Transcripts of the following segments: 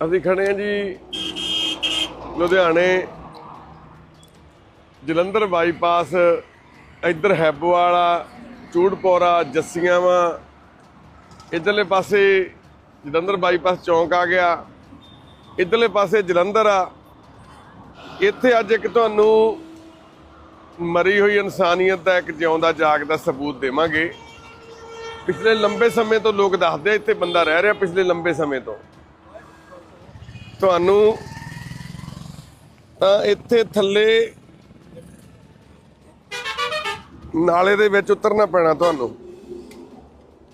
ਅਸੀਂ ਖੜੇ ਹਾਂ ਜੀ ਲੁਧਿਆਣੇ ਜਲੰਧਰ ਬਾਈਪਾਸ, ਇੱਧਰ ਹੈਬੋਵਾਲਾ, ਚੂੜਪੋਰਾ ਜੱਸੀਆਂ ਵਾ ਇਧਰਲੇ ਪਾਸੇ ਜਲੰਧਰ ਬਾਈਪਾਸ ਚੌਂਕ ਆ ਗਿਆ, ਇਧਰਲੇ ਪਾਸੇ ਜਲੰਧਰ ਆ। ਇੱਥੇ ਅੱਜ ਇੱਕ ਤੁਹਾਨੂੰ ਮਰੀ ਹੋਈ ਇਨਸਾਨੀਅਤ ਦਾ ਇੱਕ ਜਿਉਂਦਾ ਜਾਗਦਾ ਸਬੂਤ ਦੇਵਾਂਗੇ। ਪਿਛਲੇ ਲੰਬੇ ਸਮੇਂ ਤੋਂ ਲੋਕ ਦੱਸਦੇ ਇੱਥੇ ਬੰਦਾ ਰਹਿ ਰਿਹਾ ਪਿਛਲੇ ਲੰਬੇ ਸਮੇਂ ਤੋਂ। ਤੁਹਾਨੂੰ ਤਾਂ ਇੱਥੇ ਥੱਲੇ ਨਾਲੇ ਦੇ ਵਿੱਚ ਉਤਰਨਾ ਪੈਣਾ ਤੁਹਾਨੂੰ।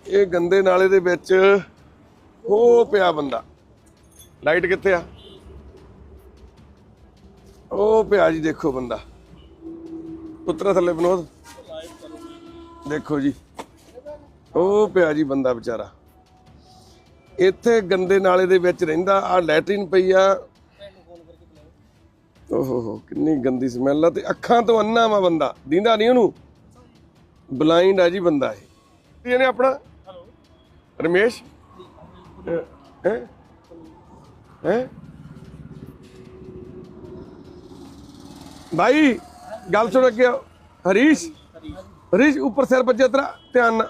ਇਹ ਗੰਦੇ ਨਾਲੇ ਦੇ ਵਿੱਚ ਉਹ ਪਿਆ ਬੰਦਾ। ਲਾਈਟ ਕਿੱਥੇ ਆ? ਉਹ ਪਿਆ ਜੀ, ਦੇਖੋ ਬੰਦਾ। ਉਤਰਾ ਥੱਲੇ ਬਨੋਦ ਦੇਖੋ ਜੀ। ਉਹ ਪਿਆ ਜੀ ਬੰਦਾ ਵਿਚਾਰਾ। ਇੱਥੇ ਗੰਦੇ ਨਾਲੇ ਦੇ ਵਿੱਚ ਰਹਿੰਦਾ ਆ ਲੈਟਰਿਨ ਪਈ ਆ। ਓਹੋ ਹੋ, ਕਿੰਨੀ ਗੰਦੀ ਸਮੈਲ ਆ ਤੇ ਅੱਖਾਂ ਤੋਂ ਅੰਨਾ ਵਾ ਬੰਦਾ, ਦੀਂਦਾ ਨਹੀਂ ਉਹਨੂੰ? ਬਲਾਈਂਡ ਆ ਜੀ ਬੰਦਾ ਇਹ। ਇਹਨੇ ਆਪਣਾ? ਰਮੇਸ਼? ਹੈ? ਹੈ? ਭਾਈ ਗੱਲ ਸੁਣ ਅੱਗੇ ਆਓ। ਹਰੀਸ਼? ਹਰੀਸ਼, ਉੱਪਰ ਸਿਰ ਵੱਜਿਆ ਤਰਾ ਧਿਆਨ ਨਾਲ।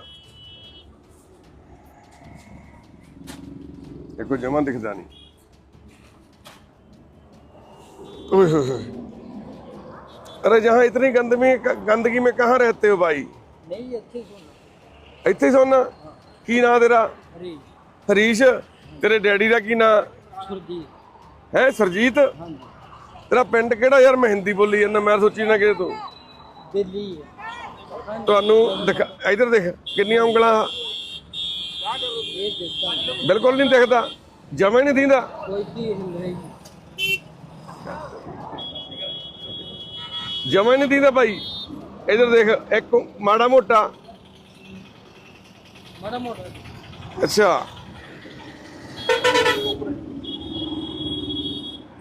देखो जमा दिखता नहीं ओए होए होए। अरे जहाँ इतनी गंदगी गंदगी में कहाँ रहते हो भाई ਨਹੀਂ ਇੱਥੇ ਸੁਣ ਇੱਥੇ ਹੀ ਸੌਣਾ ਕੀ ਨਾਂ ਤੇਰਾ ਹਰੀ ਹਰੀਸ਼ ਤੇਰੇ ਡੈਡੀ ਦਾ ਕੀ ਨਾਂ ਸੁਰਦੀ ਹੈ ਸਰਜੀਤ ਹਾਂਜੀ ਤੇਰਾ ਪਿੰਡ ਕਿਹੜਾ ਯਾਰ ਮੈਂ ਹਿੰਦੀ ਬੋਲੀ ਜਾਂਦਾ ਮੈਂ ਸੋਚੀ ਨਾ ਕਿ ਤੂੰ ਦਿੱਲੀ ਹੈ ਤੁਹਾਨੂੰ ਦਿਖਾ ਇਧਰ ਦੇਖ ਕਿੰਨੀਆਂ ਉਂਗਲਾਂ ਇਹ ਦੇਖਦਾ ਬਿਲਕੁਲ ਨਹੀਂ ਦਿਖਦਾ। ਜਮੇ ਨਹੀਂ ਦਿੰਦਾ ਜਮਾ ਨਹੀਂ ਦਿੰਦਾ ਭਾਈ। ਇਧਰ ਦੇਖ ਇੱਕ ਮਾੜਾ ਮੋਟਾ। ਮਾੜਾ ਮੋਟਾ। ਅੱਛਾ।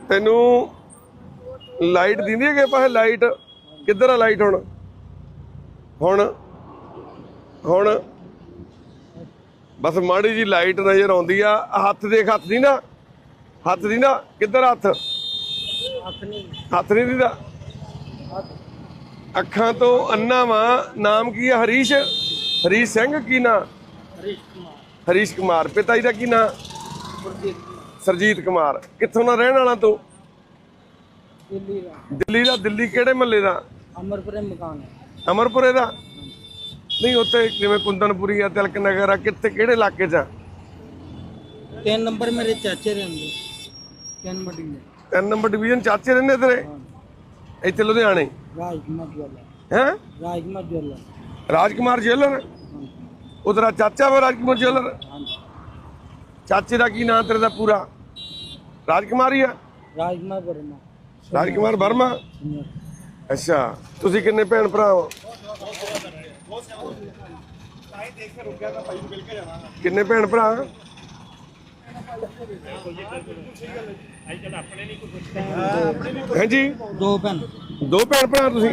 ਤੈਨੂੰ ਲਾਈਟ ਦਿੰਦੀ ਹੈ ਕਿ ਪਾਸੇ ਲਾਈਟ? ਕਿੱਧਰ ਆ ਲਾਈਟ ਹੁਣ? ਹੁਣ? ਹੁਣ? ਬਸ ਮਾੜੀ ਜੀ ਲਾਈਟ ਨਜ਼ਰ ਆਉਂਦੀ ਆ। ਹੱਥ ਦੇਖ ਹੱਥ ਦੀ ਨਾ? ਹੱਥ ਦੀ ਨਾ? ਕਿੱਧਰ ਹੱਥ? ਨਹੀਂ। ਹੱਥ ਨਹੀਂ ਦਿੰਦਾ? ਅੱਖ ਤੋਂ ਅੰਨਾ ਵਾ। ਨਾਮ ਕੀ ਹੈ ਹਰੀਸ਼? ਹਰੀਸ਼ ਸਿੰਘ ਕੀ ਨਾਂ? ਹਰੀਸ਼ ਕੁਮਾਰ। ਹਰੀਸ਼ ਕੁਮਾਰ। ਪਿਤਾ ਜੀ ਦਾ ਕੀ ਨਾਂ? ਸਰਜੀਤ ਕੁਮਾਰ। ਕਿੱਥੋਂ ਦਾ ਰਹਿਣ ਵਾਲਾ ਤੂੰ? ਦਿੱਲੀ ਦਾ। ਦਿੱਲੀ ਦਾ। ਦਿੱਲੀ ਕਿਹੜੇ ਮਹੱਲੇ ਦਾ? ਅਮਰਪੁਰੇ ਮਕਾਨ। ਅਮਰਪੁਰੇ ਦਾ? ਨਹੀਂ ਉੱਥੇ ਜਿਵੇਂ ਕੁੰਦਨਪੁਰੀ ਆ ਤਿਲਕ ਨਗਰ ਆ ਕਿੱਥੇ ਕਿਹੜੇ ਇਲਾਕੇ 'ਚ ਆ? ਤਿੰਨ ਨੰਬਰ ਮੇਰੇ ਚਾਚੇ ਰਹਿੰਦੇ। ਤਿੰਨ ਨੰਬਰ ਦੇ ਤਿੰਨ ਨੰਬਰ ਡਿਵੀਜ਼ਨ ਚਾਚੇ ਰਹਿੰਦੇ ਤੇਰੇ? ਇੱਥੇ ਲੁਧਿਆਣੇ? ਰਾਜਕੁਮਾਰ ਜੁਆਲਾ। ਹੈ? ਰਾਜਕੁਮਾਰ ਉਧਰਾ ਚਾਚਾ ਵਾ ਰਾਜਕੁਮਾਰ ਜੇਲਰ ਹਾਂਜੀ। ਚਾਚੇ ਦਾ ਕੀ ਨਾਂ ਤੇਰੇ ਦਾ ਪੂਰਾ? ਰਾਜਕੁਮਾਰ ਹੀ ਆ? ਰਾਜਕੁਮਾਰ ਵਰਮਾ। ਰਾਜਕੁਮਾਰ ਵਰਮਾ। ਅੱਛਾ ਤੁਸੀਂ ਕਿੰਨੇ ਭੈਣ ਭਰਾ ਹੋ? ਕਿੰਨੇ ਭੈਣ ਭਰਾ? ਹਾਂਜੀ। ਦੋ ਭੈਣ। ਦੋ ਭੈਣ ਭਰਾ ਤੁਸੀਂ?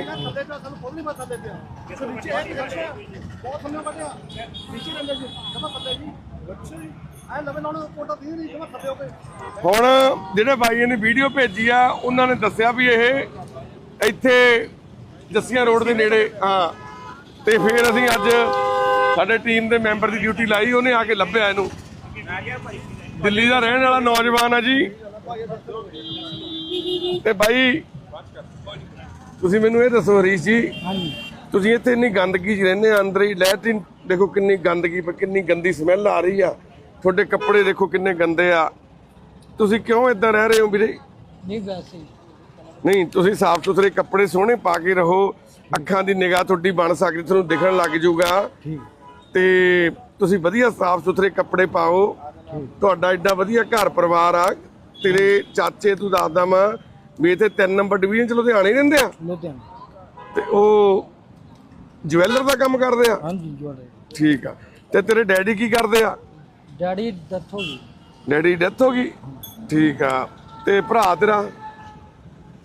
ਹੁਣ ਜਿਹੜੇ ਬਾਈਆਂ ਨੇ ਵੀਡੀਓ ਭੇਜੀ ਆ ਉਹਨਾਂ ਨੇ ਦੱਸਿਆ ਵੀ ਇਹ ਇੱਥੇ ਜੱਸੀਆਂ ਰੋਡ ਦੇ ਨੇੜੇ ਹਾਂ ਤੇ ਫਿਰ ਅਸੀਂ ਅੱਜ ਸਾਡੇ ਟੀਮ ਦੇ ਮੈਂਬਰ ਦੀ ਡਿਊਟੀ ਲਾਈ ਉਹਨੇ ਆ ਕੇ ਲੱਭਿਆ ਇਹਨੂੰ। ਦਿੱਲੀ ਦਾ ਰਹਿਣ ਵਾਲਾ ਨੌਜਵਾਨ ਆ ਜੀ। ਤੇ ਬਾਈ ਤੁਸੀਂ ਮੈਨੂੰ ਇਹ ਦੱਸੋ ਹਰੀਸ਼ ਜੀ ਤੁਸੀਂ ਇੱਥੇ ਇੰਨੀ ਗੰਦਗੀ 'ਚ ਰਹਿੰਦੇ ਆ ਅੰਦਰ ਹੀ ਲੈਟਰਿਨ ਦੇਖੋ ਕਿੰਨੀ ਗੰਦਗੀ ਕਿੰਨੀ ਗੰਦੀ ਸਮੈਲ ਆ ਰਹੀ ਆ। ਤੁਹਾਡੇ ਕੱਪੜੇ ਦੇਖੋ ਕਿੰਨੇ ਗੰਦੇ ਆ। ਤੁਸੀਂ ਕਿਉਂ ਇਦਾਂ ਰਹਿ ਰਹੇ ਹੋ ਵੀਰੇ? ਨਹੀਂ ਵੈਸੇ। ਨਹੀਂ ਤੁਸੀਂ ਸਾਫ਼ ਸੁਥਰੇ ਕੱਪੜੇ ਸੋਹਣੇ ਪਾ ਕੇ ਰਹੋ। ਅੱਖਾਂ ਦੀ ਨਿਗਾਹ ਤੁਹਾਡੀ ਬਣ ਸਕਦੀ ਤੁਹਾਨੂੰ ਦਿਖਣ ਲੱਗ ਜਾਊਗਾ ਤੇ ਤੁਸੀਂ ਵਧੀਆ ਸਾਫ਼ ਸੁਥਰੇ ਕੱਪੜੇ ਪਾਓ। ਤੁਹਾਡਾ ਐਡਾ ਵਧੀਆ ਘਰ ਪਰਿਵਾਰ ਆ। ਤੇਰੇ ਚਾਚੇ ਤੂੰ ਦੱਸਦਾ ਮੈਂ ਵੀ ਇੱਥੇ 3 ਨੰਬਰ ਡਿਵੀਜ਼ਨ ਚ ਲੁਧਿਆਣੇ ਹੀ ਰਹਿੰਦੇ ਆ? ਲੁਧਿਆਣਾ। ਤੇ ਉਹ ਜਵੈਲਰ ਦਾ ਕੰਮ ਕਰਦੇ ਆ? ਹਾਂਜੀ ਜੁਆਲੇ ਠੀਕ ਆ। ਤੇ ਤੇਰੇ ਡੈਡੀ ਕੀ ਕਰਦੇ ਆ? ਡੈਡੀ ਡੈਥ ਹੋ ਗਈ। ਡੈਡੀ ਡੈਥ ਹੋ ਗਈ? ਠੀਕ ਆ। ਤੇ ਭਰਾ ਤੇਰਾ?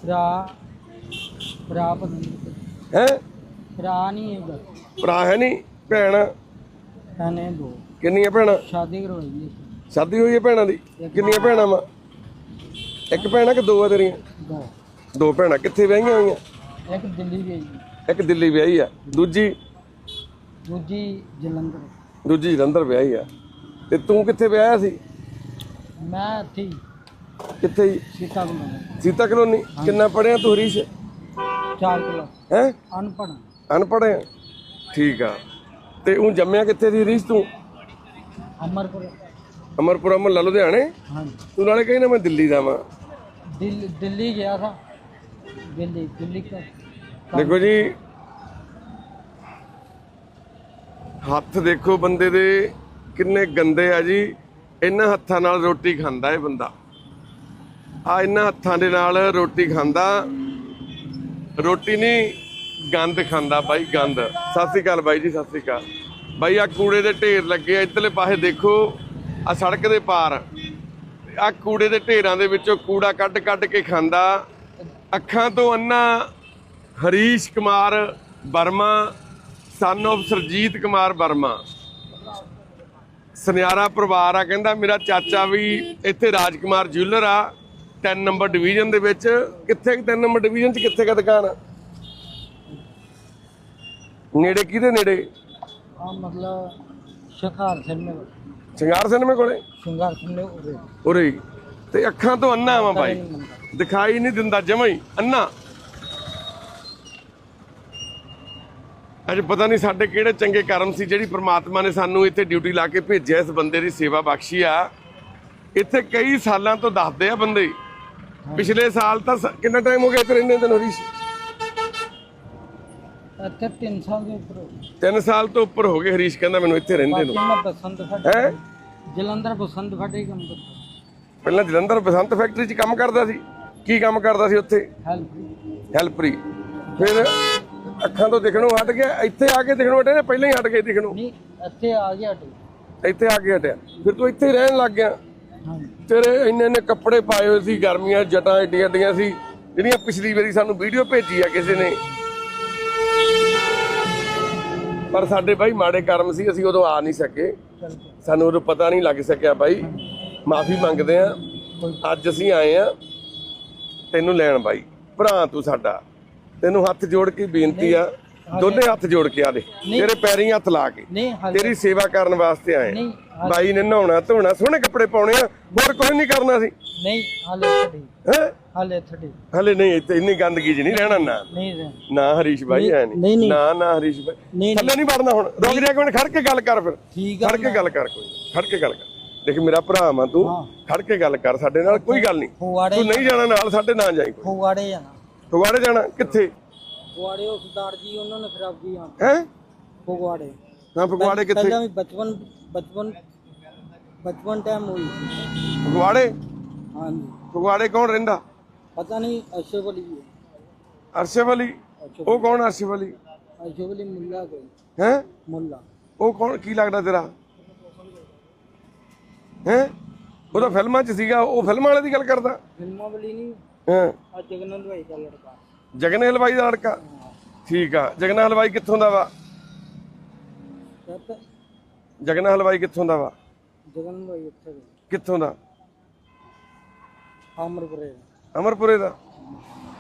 ਭਰਾ ਭਰਾ ਪਤਾ ਨਹੀਂ ਹੈ? ਭਰਾ ਨਹੀਂ ਹੈਗਾ। ਭਰਾ ਹੈ ਨਹੀਂ ਭੈਣ? ਭੈਣੇ ਕਿੰਨੀਆਂ ਭੈਣਾਂ? ਸ਼ਾਦੀ ਕਰਵਾਈ ਜੀ ਸ਼ਾਦੀ ਹੋਈ ਹੈ ਭੈਣਾਂ ਦੀ? ਕਿੰਨੀਆਂ ਭੈਣਾਂ ਵਾ? ਇੱਕ ਭੈਣਾ ਕਿ ਦੋ ਆ ਤੇਰੀਆਂ? ਦੋ। ਦੋ ਕਿੱਥੇ ਵਿਆਹੀਆਂ ਹੋਈਆਂ? ਇੱਕ ਦਿੱਲੀ ਵਿਆਹੀ ਇੱਕ ਦਿੱਲੀ ਵਿਆਹੀ ਆ। ਦੂਜੀ? ਦੂਜੀ ਜਲੰਧਰ। ਦੂਜੀ ਜਲੰਧਰ ਵਿਆਹੀ ਆ। ਤੇ ਤੂੰ ਕਿੱਥੇ ਵਿਆਹਿਆ ਸੀ? ਮੈਂ ਇੱਥੇ ਕਿੱਥੇ ਸੀਤਾ ਕਲੋਨੀ। ਸੀਤਾ ਕਲੋਨੀ। ਕਿੰਨਾ ਪੜਿਆ ਤੂੰ ਹਰੀਸ਼? 4 ਕਿਲੋ। ਹੈ? ਅਨਪੜ੍ਹ। ਅਨਪੜ੍ਹ ਹੈ? ਠੀਕ ਆ। ਤੇ ਉਹ ਜੰਮਿਆ ਕਿੱਥੇ ਦੀ ਰੀਸ ਤੂੰ? ਅਮਰਪੁਰ। ਅਮਰਪੁਰ ਦੇਖੋ ਜੀ ਹੱਥ ਦੇਖੋ ਬੰਦੇ ਦੇ ਕਿੰਨੇ ਗੰਦੇ ਆ ਜੀ। ਇਹਨਾਂ ਹੱਥਾਂ ਨਾਲ ਰੋਟੀ ਖਾਂਦਾ ਇਹ ਬੰਦਾ। ਆ ਇਹਨਾਂ ਹੱਥਾਂ ਦੇ ਨਾਲ ਰੋਟੀ ਖਾਂਦਾ। ਰੋਟੀ ਨਹੀਂ, ਗੰਦ ਖਾਂਦਾ ਬਾਈ, ਗੰਦ। ਸਤਿ ਸ੍ਰੀ ਅਕਾਲ ਬਾਈ ਜੀ, ਸਤਿ ਸ੍ਰੀ ਅਕਾਲ। ਬਾਈ ਆ ਕੂੜੇ ਦੇ ਢੇਰ ਲੱਗੇ ਆ, ਇੱਧਰਲੇ ਪਾਸੇ ਦੇਖੋ ਆ ਸੜਕ ਦੇ ਪਾਰ। ਆ ਕੂੜੇ ਦੇ ਢੇਰਾਂ ਦੇ ਵਿੱਚੋਂ ਕੂੜਾ ਕੱਢ ਕੱਢ ਕੇ ਖਾਂਦਾ। ਅੱਖਾਂ ਤੋਂ ਅੰਨਾ ਹਰੀਸ਼ ਕੁਮਾਰ ਵਰਮਾ ਸਨ of ਸਰਜੀਤ ਕੁਮਾਰ ਵਰਮਾ। ਸੁਨਿਆਰਾ ਪਰਿਵਾਰ ਆ, ਕਹਿੰਦਾ, ਮੇਰਾ ਚਾਚਾ ਵੀ ਇੱਥੇ ਰਾਜਕੁਮਾਰ ਜੁਐਲਰ ਆ। 3 ਨੰਬਰ ਡਿਵੀਜ਼ਨ ਦੇ ਵਿੱਚ ਕਿੱਥੇ 3 ਨੰਬਰ ਡਿਵੀਜ਼ਨ 'ਚ ਕਿੱਥੇ ਕਾ ਦੁਕਾਨ ਆ? ਨੇੜੇ ਕਿਹਦੇ ਨੇੜੇ? ਆ ਮਤਲਬ ਸ਼ਖਾਰ ਸਿਨਮੇ ਕੋਲ। ਸ਼ਿੰਗਾਰ ਸਿਨਮੇ ਕੋਲੇ? ਸ਼ਿੰਗਾਰ ਸਿਨਮੇ ਉਰੇ। ਉਰੇ ਤੇ ਅੱਖਾਂ ਤੋਂ ਅੰਨਾ ਆ ਭਾਈ। ਦਿਖਾਈ ਨਹੀਂ ਦਿੰਦਾ ਜਮਾ ਹੀ ਅੰਨਾ। ਅੱਜ ਪਤਾ ਨਹੀਂ ਸਾਡੇ ਕਿਹੜੇ ਚੰਗੇ ਕਰਮ ਸੀ ਜਿਹੜੀ ਪ੍ਰਮਾਤਮਾ ਨੇ ਸਾਨੂੰ ਇੱਥੇ ਡਿਊਟੀ ਲਾ ਕੇ ਭੇਜਿਆ ਇਸ ਬੰਦੇ ਦੀ ਸੇਵਾ ਬਖਸ਼ੀ ਆ। ਇੱਥੇ ਕਈ ਸਾਲਾਂ ਤੋਂ ਦੱਸਦੇ ਆ ਬੰਦੇ। ਪਿਛਲੇ ਸਾਲ ਤਾਂ ਸ- ਕਿੰਨਾ ਟਾਈਮ ਹੋ ਗਿਆ ਇੱਥੇ ਰਹਿੰਦੇ ਤੈਨੂੰ ਹਰੀਸ਼? ਇੱਥੇ 3 ਸਾਲ ਦੇ ਉੱਪਰ ਹੋ ਗਏ। 3 ਸਾਲ ਤੋਂ ਉੱਪਰ ਹੋ ਗਏ ਹਰੀਸ਼ ਕਹਿੰਦਾ ਮੈਨੂੰ ਇੱਥੇ ਰਹਿੰਦੇ ਨੂੰ। ਮੈਂ ਬਸੰਤ ਫਟ ਹੈ? ਜਲੰਧਰ ਬਸੰਤ ਫਟੇ ਕੰਮ ਕਰਦਾ। ਪਹਿਲਾਂ ਜਲੰਧਰ ਬਸੰਤ ਫੈਕਟਰੀ 'ਚ ਕੰਮ ਕਰਦਾ ਸੀ। ਕੀ ਕੰਮ ਕਰਦਾ ਸੀ ਉੱਥੇ? ਹੈਲਪ ਹੈਲਪਰੀ। ਫਿਰ ਅੱਖਾਂ ਤੋਂ ਦਿਖਣੋਂ ਹਟ ਗਿਆ ਇੱਥੇ ਆ ਕੇ ਦਿਖਣੋਂ ਹਟਿਆ ਜਾਂ ਪਹਿਲਾਂ ਹੀ ਹਟ ਗਏ ਦਿਖਣੋਂ? ਨਹੀਂ ਇੱਥੇ ਆ ਗਿਆ ਟੂ ਇੱਥੇ ਆ ਕੇ ਹਟਿਆ। ਫਿਰ ਤੂੰ ਇੱਥੇ ਹੀ ਰਹਿਣ ਲੱਗ ਗਿਆ। ਤੇਰੇ ਇੰਨੇ ਇੰਨੇ ਕੱਪੜੇ ਪਾਏ ਹੋਏ ਸੀ ਗਰਮੀਆਂ ਜਟਾਂ ਏਡੀਆਂ ਏਡੀਆਂ ਸੀ ਜਿਹੜੀਆਂ ਪਿਛਲੀ ਵਾਰੀ ਸਾਨੂੰ ਵੀਡੀਓ ਭੇਜੀ ਆ ਕਿਸੇ ਨੇ। ਪਰ ਸਾਡੇ ਬਾਈ ਮਾੜੇ ਕਰਮ ਸੀ ਅਸੀਂ ਉਦੋਂ ਆ ਨਹੀਂ ਸਕੇ। ਸਾਨੂੰ ਉਦੋਂ ਪਤਾ ਨਹੀਂ ਲੱਗ ਸਕਿਆ ਬਾਈ ਮਾਫੀ ਮੰਗਦੇ ਆ। ਅੱਜ ਅਸੀਂ ਆਏ ਆ ਤੈਨੂੰ ਲੈਣ ਬਾਈ ਭਰਾ ਤੂੰ ਸਾਡਾ। ਤੈਨੂੰ ਹੱਥ ਜੋੜ ਕੇ ਬੇਨਤੀ ਆ। ਦੋਨੇ ਹੱਥ ਜੋੜ ਕੇ ਆ ਦੇ। ਤੇਰੇ ਪੈਰੀਂ ਹੱਥ ਲਾ ਕੇ। ਤੇਰੀ ਸੇਵਾ ਕਰਨ ਵਾਸਤੇ ਆਏ ਨਹੀਂ। ਬਾਈ ਨੇ ਨਹਾਉਣਾ ਧੋਣਾ ਸੋਹਣੇ ਕੱਪੜੇ ਪਾਉਣੇ ਆ ਹੋਰ ਕੁਝ ਨਹੀਂ ਕਰਨਾ ਸੀ। ਨਹੀਂ ਹਾਲੇ ਠੀਕ ਹੈ? ਹਾਲੇ ਠੀਕ ਹਲੇ ਨਹੀਂ ਇੱਥੇ ਇੰਨੀ ਗੰਦਗੀ 'ਚ ਨਹੀਂ ਰਹਿਣਾ ਨਾ। ਨਹੀਂ ਨਾ ਹਰੀਸ਼ ਬਾਈ ਐ ਨਹੀਂ। ਨਾ ਨਾ ਹਰੀਸ਼ ਬਾਈ। ਥੱਲੇ ਨਹੀਂ ਵੜਨਾ ਹੁਣ। ਰੁਕ ਜਾ ਕੇ ਖੜ ਕੇ ਗੱਲ ਕਰ ਫਿਰ। ਠੀਕ ਆ ਖੜ ਕੇ ਗੱਲ ਕਰ ਕੋਈ। ਖੜ ਕੇ ਗੱਲ ਕਰ। ਦੇਖ ਮੇਰਾ ਭਰਾ ਵਾਂ ਤੂੰ। ਹਾਂ। ਖੜ ਕੇ ਗੱਲ ਕਰ ਸਾਡੇ ਨਾਲ ਕੋਈ ਗੱਲ ਨਹੀਂ। ਫੁਆੜੇ ਤੂੰ ਨਹੀਂ ਜਾਣਾ ਨਾਲ ਸਾਡੇ ਨਾ ਜਾਈ ਕੋਈ। ਫੁਆੜੇ ਜਾਣਾ ਫਗਵਾੜੇ ਜਾਣਾ ਕਿੱਥੇ? ਫੁਆੜੇ ਉਹ ਸਰਦਾਰ ਜੀ ਉਹਨਾਂ ਨੇ ਖਰਾਬ ਕੀ ਆ। ਹੈ? ਫੁਆੜੇ। ਨਾ ਫਗਵਾੜੇ ਕਿੱਥੇ? ਪਹਿਲਾਂ ਵੀ ਬਚਪਨ ਬਚਪਨ ਬਚਪਨ ਟਾਈਮ ਹੋਈ ਸੀ। ਫਗਵਾੜੇ ਹਾਂਜੀ ਫਗਵਾੜੇ ਕੌਣ ਰਹਿੰਦਾ ਪਤਾ ਨਹੀਂ ਅਸ਼ਰਫ ਅਲੀ ਹੈ ਅਰਸ਼ਫ ਅਲੀ ਉਹ ਕੌਣ ਅਰਸ਼ਫ ਅਲੀ ਅਸ਼ਰਫ ਅਲੀ ਮੁੱਲਾ ਕੋਈ ਹੈ ਮੁੱਲਾ ਉਹ ਕੌਣ ਕੀ ਲੱਗਦਾ ਤੇਰਾ ਹੈ ਉਹ ਤਾਂ ਫਿਲਮਾਂ 'ਚ ਸੀਗਾ ਉਹ ਫਿਲਮਾਂ ਵਾਲੇ ਦੀ ਗੱਲ ਕਰਦਾ ਫਿਲਮਾਂ ਵਾਲੀ ਨਹੀਂ ਹਾਂ ਆ ਜਗਨੰਦ ਭਾਈ ਦਾ ਲੜਕਾ ਜਗਨ ਹਲਵਾਈ ਦਾ ਲੜਕਾ ਠੀਕ ਆ ਜਗਨ ਹਲਵਾਈ ਕਿੱਥੋਂ ਦਾ ਵਾ ਸਤ ਜਗਨ ਹਲਵਾਈ ਕਿੱਥੋਂ ਦਾ ਵਾ ਜਗਨੰਦ ਭਾਈ ਇੱਥੇ ਦੇ। ਕਿੱਥੋਂ ਦਾ? ਅਮਰਪੁਰੇ ਦਾ। ਅਮਰਪੁਰੇ ਦਾ?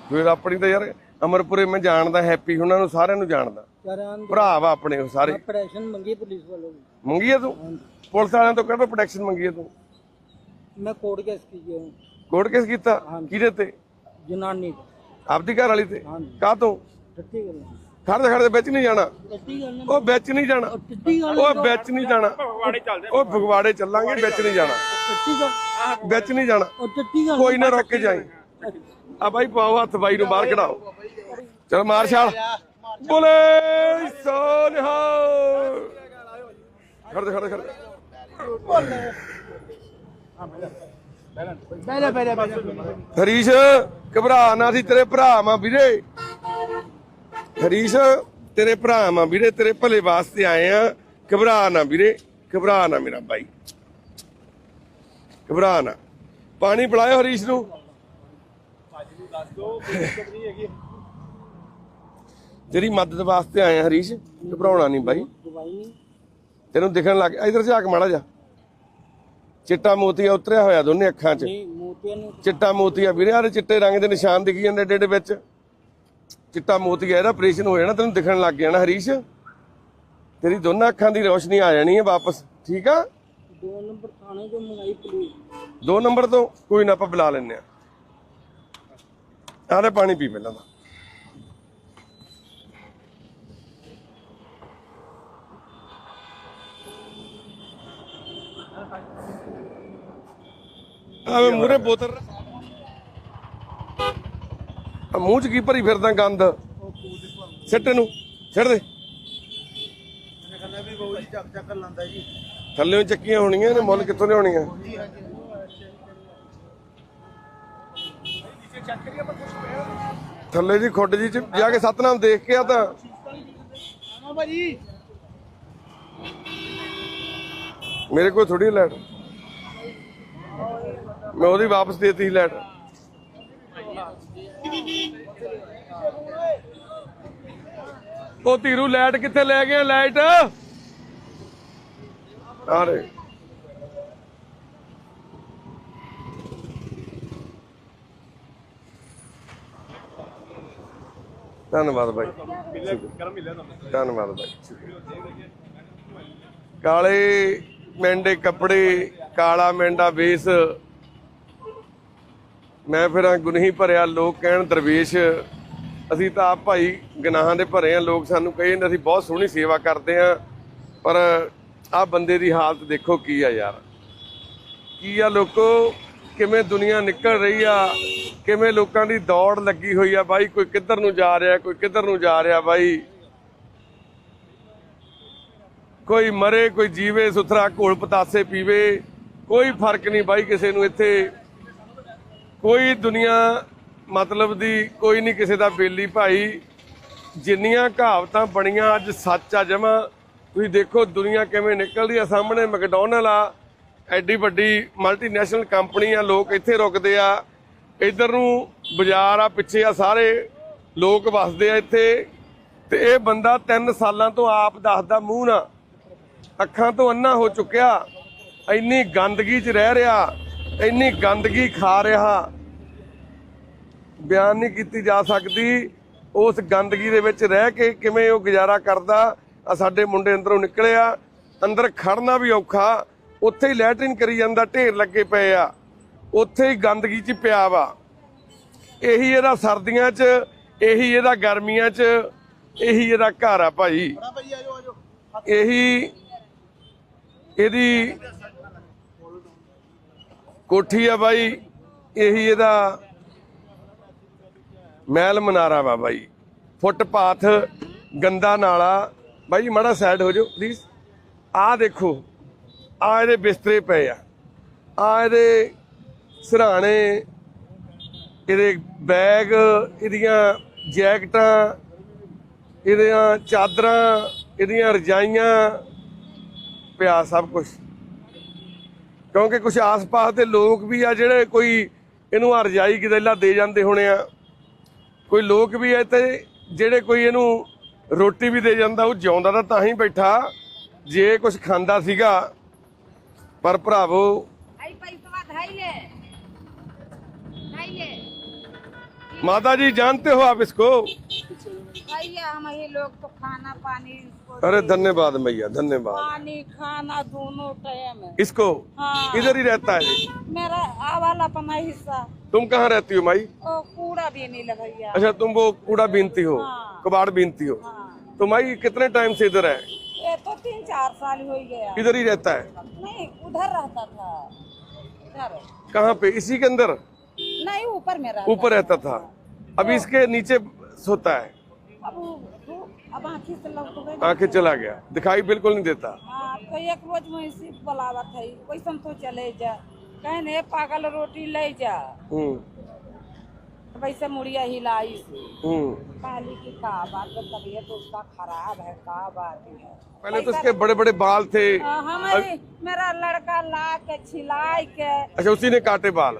ਫਿਰ ਆਪਣੀ ਤਾਂ ਯਾਰ ਅਮਰਪੁਰੇ ਮੈਂ ਜਾਣਦਾ ਹੈਪੀ ਉਹਨਾਂ ਨੂੰ ਸਾਰਿਆਂ ਨੂੰ ਜਾਣਦਾ। ਯਾਰ ਆਂ ਭਰਾ ਵਾ ਆਪਣੇ ਉਹ ਸਾਰੇ। ਆਪਰੇਸ਼ਨ ਮੰਗੀ ਪੁਲਿਸ ਵੱਲੋਂ ਵੀ। ਮੰਗੀ ਆ ਤੂੰ? ਪੁਲਿਸ ਵਾਲਿਆਂ ਤੋਂ ਕਿਹੜਾ ਪ੍ਰੋਟੈਕਸ਼ਨ ਮੰਗੀ ਆ ਤੂੰ? ਮੈਂ ਕੋਰਟ ਕੇਸ ਕੀਏ ਕੋਰਟ ਕੇਸ ਕੀਤਾ? ਕਿਹਦੇ ਤੇ? ਜਨਾਨੀ ਦਾ। ਆਪਦੀ ਘਰ ਵਾਲੀ ਤੇ? ਹਾਂਜੀ। ਕਾਹ ਤੋਂ ਟੱਟੀ ਗੱਲ ਖੜਦੇ ਖੜਦੇ ਵਿੱਚ ਨਹੀਂ ਜਾਣਾ। ਉਹ ਵਿੱਚ ਨਹੀਂ ਜਾਣਾ। ਉਹ ਵਿੱਚ ਨਹੀਂ ਜਾਣਾ। ਉਹ ਫਗਵਾੜੇ ਚੱਲਾਂਗੇ ਵਿੱਚ ਨਹੀਂ ਜਾਣਾ। ਵਿੱਚ ਨਹੀਂ ਜਾਣਾ। ਕੋਈ ਨਾ ਰੁਕ ਕੇ ਜਾਈ। ਆ ਬਾਈ ਪਾਓ ਹੱਥ ਬਾਈ ਨੂੰ ਬਾਹਰ ਕਢਾਓ। ਚਲ ਮਾਰ ਛਾਲ। ਬੋਲੇ ਸੋਨਹਾ। ਖੜ ਦੇ ਖੜ ਦੇ ਖੜ ਦੇ। ਪਹਿਲੇ ਪਹਿਲੇ ਪਹਿਲੇ ਹਰੀਸ਼ ਘਬਰਾ ਨਾ ਸੀ ਤੇਰੇ ਭਰਾ ਮਾਂ ਵੀਰੇ। ਹਰੀਸ਼ ਤੇਰੇ ਭਰਾ ਮਾਂ ਵੀਰੇ ਤੇਰੇ ਭਲੇ ਵਾਸਤੇ ਆਏ ਆ। ਘਬਰਾ ਨਾ ਵੀਰੇ ਘਬਰਾ ਨਾ ਮੇਰਾ ਭਾਈ ਘਬਰਾ ਨਾ। ਪਾਣੀ ਪਿਲਾਇਆ ਹਰੀਸ਼ ਨੂੰ। ਤੇਰੀ ਮਦਦ ਵਾਸਤੇ ਆਏ ਆ ਹਰੀਸ਼ ਘਬਰਾਉਣਾ ਨਹੀਂ ਬਾਈ। ਤੈਨੂੰ ਦਿਖਣ ਲੱਗ ਗਿਆ। ਇਧਰ ਝਾਕ ਮਾੜਾ ਜਾ ਚਿੱਟਾ ਮੋਤੀਆ ਉਤਰਿਆ ਹੋਇਆ ਦੋਨੇ ਅੱਖਾਂ 'ਚ। ਚਿੱਟਾ ਮੋਤੀਆ ਵੀਰੇ ਆਰੇ ਚਿੱਟੇ ਰੰਗ ਦੇ ਨਿਸ਼ਾਨ ਦਿਖੀ ਜਾਂਦੇ ਡੇਡੇ ਵਿੱਚ। ਚਿੱਟਾ ਮੋਤੀ ਹੈ ਨਾ ਆਪਰੇਸ਼ਨ ਹੋ ਜਾਣਾ ਤੈਨੂੰ ਦਿਖਣ ਲੱਗ ਜਾਣਾ ਹਰੀਸ਼। ਤੇਰੀ ਦੋਨਾਂ ਅੱਖਾਂ ਦੀ ਰੋਸ਼ਨੀ ਆ ਜਾਣੀ ਹੈ ਵਾਪਸ ਠੀਕ ਆ? 2 ਨੰਬਰ ਤੋਂ ਕੋਈ ਨਾ ਆਪਾਂ ਬੁਲਾ ਲੈਨੇ ਆ ਆਲੇ ਪਾਣੀ ਪੀ ਪਹਿਲਾਂ ਦਾ ਆਵੇਂ ਮੂਰੇ ਬੋਤਲ ਮੂੰਹ 'ਚ ਕੀ ਭਰੀ ਫਿਰਦਾ ਗੰਦ? ਸਿੱਟ ਨੂੰ ਸਿੱਟ ਦੇ। ਥੱਲੇੋਂ ਚੱਕੀਆਂ ਹੋਣੀਆਂ ਨੇ ਮੁੱਲ ਕਿੱਥੋਂ ਲਿਆਉਣੀਆਂ? ਥੱਲੇ ਦੀ ਖੁੱਡ ਜੀ ਚ ਜਾ ਕੇ ਸਤਨਾਮ ਦੇਖ ਕੇ ਆ ਤਾਂ। ਮੇਰੇ ਕੋਲ ਥੋੜੀ ਲੈਟ। ਮੈਂ ਉਹਦੀ ਵਾਪਸ ਦੇਤੀ ਲੈਟ। ਉਹ ਧੀਰੂ, ਲਾਈਟ ਕਿੱਥੇ ਲੈ ਗਏ ਲਾਈਟ? ਆਰੇ। ਧੰਨਵਾਦ ਬਾਈ। ਧੰਨਵਾਦ ਬਾਈ। ਕਾਲੇ ਮੈਂਡੇ ਕੱਪੜੇ, ਕਾਲਾ ਮੈਂਡਾ, ਬੇਸ ਮੈਂ ਫਿਰ ਗੁਨਹੀ ਭਰਿਆ, ਲੋਕ ਕਹਿਣ ਦਰਵੇਸ਼, ਅਸੀਂ ਤਾਂ ਆਪ ਭਾਈ ਗਨਾਹਾਂ ਦੇ ਭਰੇ ਆ ਲੋਕ ਸਾਨੂੰ ਕਹੇ ਅਸੀਂ ਬਹੁਤ ਸੋਹਣੀ ਸੇਵਾ ਕਰਦੇ ਆ ਪਰ ਆਹ ਬੰਦੇ ਦੀ ਹਾਲਤ ਦੇਖੋ ਕੀ ਆ ਯਾਰ। ਕੀ ਆ ਲੋਕੋ? ਕਿਵੇਂ ਦੁਨੀਆ ਨਿਕਲ ਰਹੀ ਆ? ਕਿਵੇਂ ਲੋਕਾਂ ਦੀ ਦੌੜ ਲੱਗੀ ਹੋਈ ਆ ਬਾਈ? ਕੋਈ ਕਿੱਧਰ ਨੂੰ ਜਾ ਰਿਹਾ, ਕੋਈ ਕਿੱਧਰ ਨੂੰ ਜਾ ਰਿਹਾ ਬਾਈ? ਕੋਈ ਮਰੇ, ਕੋਈ ਜੀਵੇ, ਸੁਥਰਾ ਘੋਲ ਪਤਾਸੇ ਪੀਵੇ, ਕੋਈ ਫ਼ਰਕ ਨਹੀਂ ਬਾਈ ਕਿਸੇ ਨੂੰ ਇੱਥੇ। ਕੋਈ ਦੁਨੀਆ ਮਤਲਬ ਦੀ ਕੋਈ ਨਹੀਂ ਕਿਸੇ ਦਾ ਬੇਲੀ ਭਾਈ। ਜਿੰਨੀਆਂ ਕਹਾਵਤਾਂ ਬਣੀਆਂ ਅੱਜ ਸੱਚ ਆ ਜਮਾ, ਤੁਸੀਂ ਦੇਖੋ ਦੁਨੀਆ ਕਿਵੇਂ ਨਿਕਲਦੀ ਆ। ਸਾਹਮਣੇ ਮੈਕਡੋਨਲ ਆ, ਐਡੀ ਵੱਡੀ ਮਲਟੀਨੈਸ਼ਨਲ ਕੰਪਨੀ ਆ, ਲੋਕ ਇੱਥੇ ਰੁਕਦੇ ਆ। ਇਧਰ ਨੂੰ ਬਾਜ਼ਾਰ ਆ, ਪਿੱਛੇ ਆ, ਸਾਰੇ ਲੋਕ ਵਸਦੇ ਆ ਇੱਥੇ। ਤੇ ਇਹ ਬੰਦਾ 3 ਸਾਲਾਂ ਤੋਂ ਆਪ ਦੱਸਦਾ ਮੂੰਹ ਨਾ, ਅੱਖਾਂ ਤੋਂ ਅੰਨਾ ਹੋ ਚੁੱਕਿਆ। ਇੰਨੀ ਗੰਦਗੀ 'ਚ ਰਹਿ ਰਿਹਾ। ਇੰਨੀ ਗੰਦਗੀ ਖਾ ਰਿਹਾ ਬਿਆਨ ਨਹੀਂ ਕੀਤੀ ਜਾ ਸਕਦੀ। ਉਸ ਗੰਦਗੀ ਦੇ ਵਿੱਚ ਰਹਿ ਕੇ ਕਿਵੇਂ ਉਹ ਗੁਜ਼ਾਰਾ ਕਰਦਾ ਆ ਸਾਡੇ ਮੁੰਡੇ ਅੰਦਰੋਂ ਨਿਕਲਿਆ ਅੰਦਰ ਖੜਨਾ ਵੀ ਔਖਾ ਉੱਥੇ ਹੀ ਲੈਟਰਿਨ ਕਰੀ ਜਾਂਦਾ ਢੇਰ ਲੱਗੇ ਪਏ ਆ। ਉੱਥੇ ਹੀ ਗੰਦਗੀ 'ਚ ਪਿਆ ਵਾ। ਇਹੀ ਇਹਦਾ ਸਰਦੀਆਂ 'ਚ ਇਹੀ ਇਹਦਾ ਗਰਮੀਆਂ 'ਚ ਇਹੀ ਇਹਦਾ ਘਰ ਆ ਭਾਈ। ਇਹੀ ਇਹਦੀ ਕੋਠੀ ਆ ਬਾਈ, ਇਹੀ ਇਹਦਾ ਮਹਿਲ ਮਨਾਰਾ ਵਾ ਬਾਈ। ਫੁੱਟਪਾਥ, ਗੰਦਾ ਨਾਲਾ। ਬਾਈ ਮਾੜਾ ਸਾਈਡ ਹੋ ਜਾਓ ਪਲੀਜ਼ ਆਹ ਦੇਖੋ, ਆ ਇਹਦੇ ਬਿਸਤਰੇ ਪਏ ਆ। ਆ ਇਹਦੇ ਸਿਰਹਾਣੇ ਇਹਦੇ ਬੈਗ, ਇਹਦੀਆਂ ਜੈਕਟਾਂ, ਇਹਦੀਆਂ ਚਾਦਰਾਂ, ਇਹਦੀਆਂ ਰਜਾਈਆਂ, ਪਿਆ ਸਭ ਕੁਝ ਕਿਉਂਕਿ ਕੁਝ ਆਸ-ਪਾਸ ਦੇ ਲੋਕ ਵੀ ਆ ਜਿਹੜੇ ਕੋਈ ਇਹਨੂੰ ਆ ਰਜਾਈ ਗਦੈਲਾ ਦੇ ਜਾਂਦੇ ਹੋਣੇ ਆ ਕੋਈ ਲੋਕ ਵੀ ਐ ਤੇ ਜਿਹੜੇ ਕੋਈ ਇਹਨੂੰ ਰੋਟੀ ਵੀ ਦੇ ਜਾਂਦਾ ਉਹ ਜਿਉਂਦਾ ਤਾਂ ਤਾਂ ਹੀ ਬੈਠਾ ਜੇ ਕੁਝ ਖਾਂਦਾ ਸੀਗਾ ਪਰ ਭਰਾਵੋ आई पैसा धाइले धाइले माता जी जानते हो आप इसको भैया लोग तो खाना पानी अरे धन्यवाद मैया धन्यवाद। पानी खाना दोनों टाइम है। इसको हाँ। इधर ही रहता है। मेरा आवाला अपना हिस्सा। तुम कहाँ रहती हो माई? कूड़ा भी नहीं लगाइया अच्छा तुम वो कूड़ा बीनती हो हाँ। कबाड़ बीनती हो। हाँ। तो माई कितने टाइम से इधर है? ये तो तीन चार साल हो गया। इधर ही रहता है? नहीं उधर रहता था। कहाँ पे? इसी के अंदर? नहीं ऊपर में ऊपर रहता था। अब इसके नीचे सोता है। अब वो- अब आँखी से लग तो गई। आँखें चला गया। दिखाई बिल्कुल नहीं देता। हाँ तो एक रोज में इसी बुलावत है। वैसन तो चले जा। कहने पागल रोटी ले जा। हम्म। वैसे मुड़िया हिलाई से। हम्म। पहले की का बात है, तबीयत उसका खराब है का बात है। पहले तो उसके बड़े बड़े बाल थे। हाँ, हमारे मेरा लड़का ला के छिलाई के। अच्छा उसी ने काटे बाल।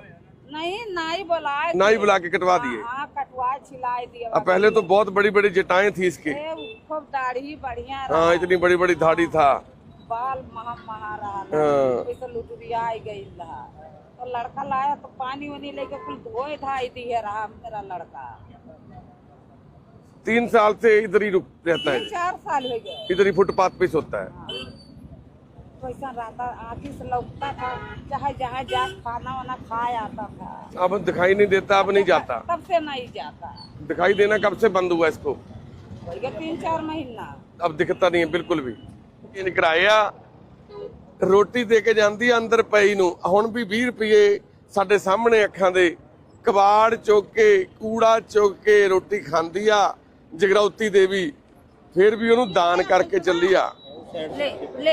नहीं नाई बुलाए नाई बुला के कटवा दिए। हाँ कटवा दिए। अब पहले तो बहुत बड़ी बड़ी जटाएँ थी इसके। खूब दाढ़ी बढ़िया हाँ इतनी बड़ी बड़ी दाढ़ी था। बाल महा महाराज। हाँ। लुटरिया गई तो लड़का लाया तो पानी वानी लेके कुल धोए था रहा मेरा लड़का। तीन साल से इधर ही रुक रहता है। चार साल हो गए। इधर ही फुटपाथ पे सोता है। वैसा रहता आँखी से लौटता था चाहे जहाँ जा खाना वाना खाए आता था अब दिखाई नहीं देता अब नहीं जाता तब से नहीं जाता दिखाई देना कब से बंद हुआ इसको हो गया तीन चार महीना अब ਦਿਖਦਾ ਨਹੀਂ ਹੈ ਬਿਲਕੁਲ ਵੀ ਇਹ ਕਰਾਇਆ ਰੋਟੀ ਦੇ ਕੇ ਜਾਂਦੀ ਆ ਅੰਦਰ ਪਈ ਨੂੰ ਹੁਣ ਵੀ 20 ਰੁਪਏ ਸਾਡੇ ਸਾਹਮਣੇ ਅੱਖਾਂ ਦੇ ਕਬਾੜ ਚੁੱਕ ਕੇ ਕੂੜਾ ਚੁੱਕ ਕੇ ਰੋਟੀ ਖਾਂਦੀ ਆ ਜਗਰਾਉਤੀ ਦੇਵੀ ਫਿਰ ਵੀ ਉਹਨੂੰ ਦਾਨ ਕਰਕੇ ਚੱਲੀ ਆ ले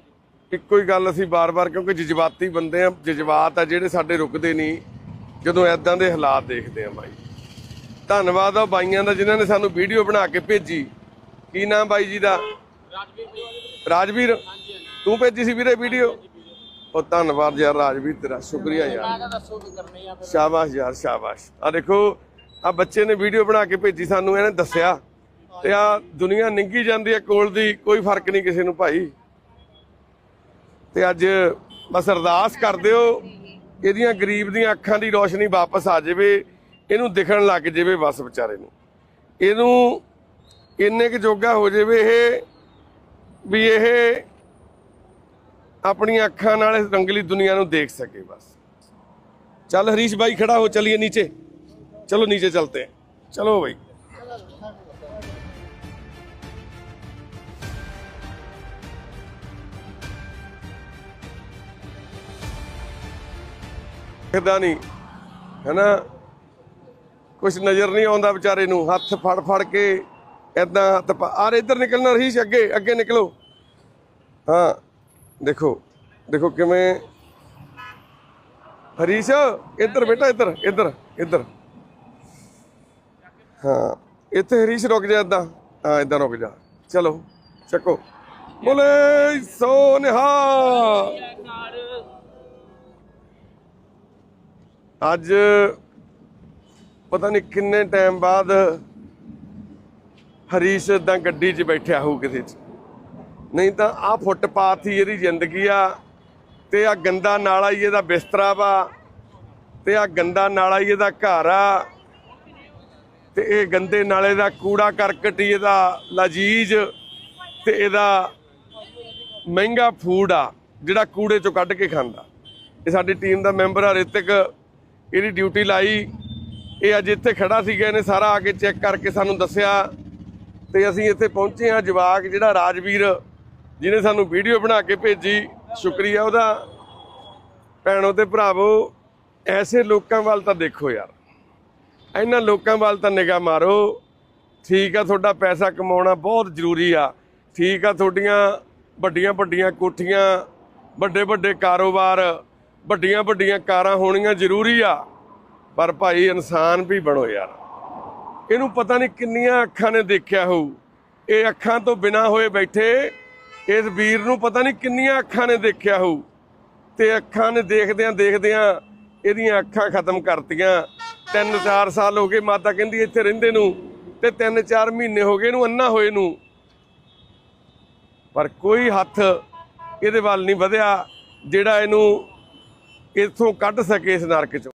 ਇੱਕੋ ਹੀ ਗੱਲ ਅਸੀਂ ਬਾਰ-ਬਾਰ ਕਿਉਂਕਿ ਜਜ਼ਬਾਤੀ ਬੰਦੇ ਆ ਜਜ਼ਬਾਤ ਆ ਜਿਹੜੇ ਸਾਡੇ ਰੁਕਦੇ ਨਹੀਂ ਜਦੋਂ ਐਦਾਂ ਦੇ ਹਾਲਾਤ ਦੇਖਦੇ ਆ ਬਾਈ। ਧੰਨਵਾਦ ਆ ਬਾਈਆਂ ਦਾ ਜਿਨ੍ਹਾਂ ਨੇ ਸਾਨੂੰ ਵੀਡੀਓ ਬਣਾ ਕੇ ਭੇਜੀ। ਕੀ ਨਾਮ ਬਾਈ ਜੀ ਦਾ? ਰਾਜਵੀਰ। ਤੂੰ ਭੇਜੀ ਸੀ ਵੀਰੇ ਵੀਡੀਓ? ਉਹ ਧੰਨਵਾਦ ਯਾਰ ਰਾਜਵੀਰ ਤੇਰਾ ਸ਼ੁਕਰੀਆ ਯਾਰ। ਸ਼ਾਬਾਸ਼ ਯਾਰ ਸ਼ਾਬਾਸ਼। ਆ ਦੇਖੋ ਆ ਬੱਚੇ ਨੇ ਵੀਡੀਓ ਬਣਾ ਕੇ ਭੇਜੀ ਸਾਨੂੰ ਇਹਨੇ ਦੱਸਿਆ। ਤੇ ਆ ਦੁਨੀਆ ਨਿੰਗੀ ਜਾਂਦੀ ਹੈ ਕੋਲ ਦੀ ਕੋਈ ਫ਼ਰਕ ਨਹੀਂ ਕਿਸੇ ਨੂੰ ਭਾਈ। ਤੇ ਅੱਜ ਬਸ ਅਰਦਾਸ ਕਰਦੇ ਹੋ ਇਹਦੀਆਂ ਗਰੀਬ ਦੀਆਂ ਅੱਖਾਂ ਦੀ ਰੋਸ਼ਨੀ ਵਾਪਸ ਆ ਜਾਵੇ, ਇਹਨੂੰ ਦਿਖਣ ਲੱਗ ਜਾਵੇ ਬਸ ਵਿਚਾਰੇ ਨੂੰ। ਇਹਨੂੰ ਇੰਨੇ ਕਿ ਜੋਗਾ ਹੋ ਜਾਵੇ ਇਹ ਵੀ ਇਹ ਆਪਣੀਆਂ ਅੱਖਾਂ ਨਾਲ ਇਸ ਰੰਗਲੀ ਦੁਨੀਆ ਨੂੰ ਦੇਖ ਸਕੇ ਬਸ। ਚੱਲ ਹਰੀਸ਼ ਬਾਈ ਖੜਾ ਹੋ, ਚਲਿਏ ਨੀਚੇ। ਚਲੋ ਨੀਚੇ ਚਲਤੇ ਚਲੋ ਬਾਈ। भाई ਨਹੀਂ, ਹੈਨਾ? ਕੁਝ ਨਜ਼ਰ ਨਹੀਂ ਆਉਂਦਾ ਵਿਚਾਰੇ ਨੂੰ, ਹੱਥ ਫੜ ਫੜ ਕੇ ਐਦਾਂ ਹੱਥ ਆਰ ਇੱਧਰ ਨਿਕਲਣਾ ਰਹੀਸ਼, ਅੱਗੇ ਅੱਗੇ ਨਿਕਲੋ। ਹਾਂ, ਦੇਖੋ ਦੇਖੋ ਕਿਵੇਂ ਹਰੀਸ਼, ਇੱਧਰ ਬੇਟਾ, ਇੱਧਰ ਇੱਧਰ ਇੱਧਰ। ਹਾਂ, ਇੱਥੇ ਹਰੀਸ਼ ਰੁਕ ਜਾ ਏਦਾਂ। ਹਾਂ, ਏਦਾਂ ਰੁਕ ਜਾ। ਚਲੋ, ਚੱਕੋ। ਬੋਲੇ ਸੋ ਅੱਜ ਪਤਾ ਨਹੀਂ ਕਿੰਨੇ ਟਾਈਮ ਬਾਅਦ ਹਰੀਸ਼ ਏਦਾਂ ਗੱਡੀ 'ਚ ਬੈਠਿਆ ਹੋਊ ਕਿਸੇ 'ਚ। ਨਹੀਂ ਤਾਂ ਆ ਫੁੱਟਪਾਥ ਹੀ ਇਹਦੀ ਜ਼ਿੰਦਗੀ ਆ ਤੇ ਆ ਗੰਦਾ ਨਾਲਾ ਹੀ ਇਹਦਾ ਬਿਸਤਰਾ ਵਾ ਤੇ ਆ ਗੰਦਾ ਨਾਲਾ ਹੀ ਇਹਦਾ ਘਰ ਆ ਤੇ ਇਹ ਗੰਦੇ ਨਾਲੇ ਦਾ ਕੂੜਾ ਕਰਕਟ ਹੀ ਇਹਦਾ ਲਜੀਜ਼ ਤੇ ਇਹਦਾ ਮਹਿੰਗਾ ਫੂਡ ਆ ਜਿਹੜਾ ਕੂੜੇ ਚੋਂ ਕੱਢ ਕੇ ਖਾਂਦਾ। ਇਹ ਸਾਡੀ ਟੀਮ ਦਾ ਮੈਂਬਰ ਆ ਰਿਤਿਕ। ਇਹਦੀ ਡਿਊਟੀ ਲਾਈ। ਇਹ ਅੱਜ ਇੱਥੇ ਖੜਾ ਸੀਗਾ ਇਹਨੇ ਸਾਰਾ ਆ ਕੇ ਚੈੱਕ ਕਰਕੇ ਸਾਨੂੰ ਦੱਸਿਆ ਤੇ ਅਸੀਂ ਇੱਥੇ ਪਹੁੰਚੇ ਆ ਜਵਾਕ ਜਿਹੜਾ ਰਾਜਵੀਰ, ਜਿਹਨੇ ਸਾਨੂੰ ਵੀਡੀਓ ਬਣਾ ਕੇ ਭੇਜੀ, ਸ਼ੁਕਰੀਆ ਉਹਦਾ। ਭੈਣੋ ਤੇ ਭਰਾਵੋ, ਐਸੇ ਲੋਕਾਂ ਵੱਲ ਤਾਂ ਦੇਖੋ ਯਾਰ। ਇਹਨਾਂ ਲੋਕਾਂ ਵੱਲ ਤਾਂ ਨਿਗਾਹ ਮਾਰੋ। ਠੀਕ ਆ, ਤੁਹਾਡਾ ਪੈਸਾ ਕਮਾਉਣਾ ਬਹੁਤ ਜ਼ਰੂਰੀ ਆ। ਠੀਕ ਆ, ਤੁਹਾਡੀਆਂ ਵੱਡੀਆਂ ਵੱਡੀਆਂ ਕੋਠੀਆਂ ਵੱਡੇ ਵੱਡੇ ਕਾਰੋਬਾਰ ਵੱਡੀਆਂ ਵੱਡੀਆਂ ਕਾਰਾਂ ਹੋਣੀਆਂ ਜ਼ਰੂਰੀ ਆ, ਪਰ ਭਾਈ ਇਨਸਾਨ ਵੀ ਬਣੋ ਯਾਰ। ਇਹਨੂੰ ਪਤਾ ਨਹੀਂ ਕਿੰਨੀਆਂ ਅੱਖਾਂ ਨੇ ਦੇਖਿਆ ਹੋਊ। ਇਹ ਅੱਖਾਂ ਤੋਂ ਬਿਨਾ ਹੋਏ ਬੈਠੇ, ਇਸ ਵੀਰ ਨੂੰ ਪਤਾ ਨਹੀਂ ਕਿੰਨੀਆਂ ਅੱਖਾਂ ਨੇ ਦੇਖਿਆ ਹੋਊ। ਤੇ ਅੱਖਾਂ ਨੇ ਦੇਖਦਿਆਂ ਦੇਖਦਿਆਂ ਇਹਦੀਆਂ ਅੱਖਾਂ ਖਤਮ ਕਰਤੀਆਂ। ਤਿੰਨ ਚਾਰ ਸਾਲ ਹੋ ਗਏ ਮਾਤਾ ਕਹਿੰਦੀ ਇੱਥੇ ਰਹਿੰਦੇ ਨੂੰ, ਤੇ ਤਿੰਨ ਚਾਰ ਮਹੀਨੇ ਹੋ ਗਏ ਇਹਨੂੰ ਅੰਨਾ ਹੋਏ ਨੂੰ। ਪਰ ਕੋਈ ਹੱਥ ਇਹਦੇ ਵੱਲ ਨਹੀਂ ਵਧਿਆ, ਜਿਹੜਾ ਇਹਨੂੰ ਇੱਥੋਂ ਕੱਢ ਸਕੇ ਇਸ ਨਰਕ ਚੋਂ।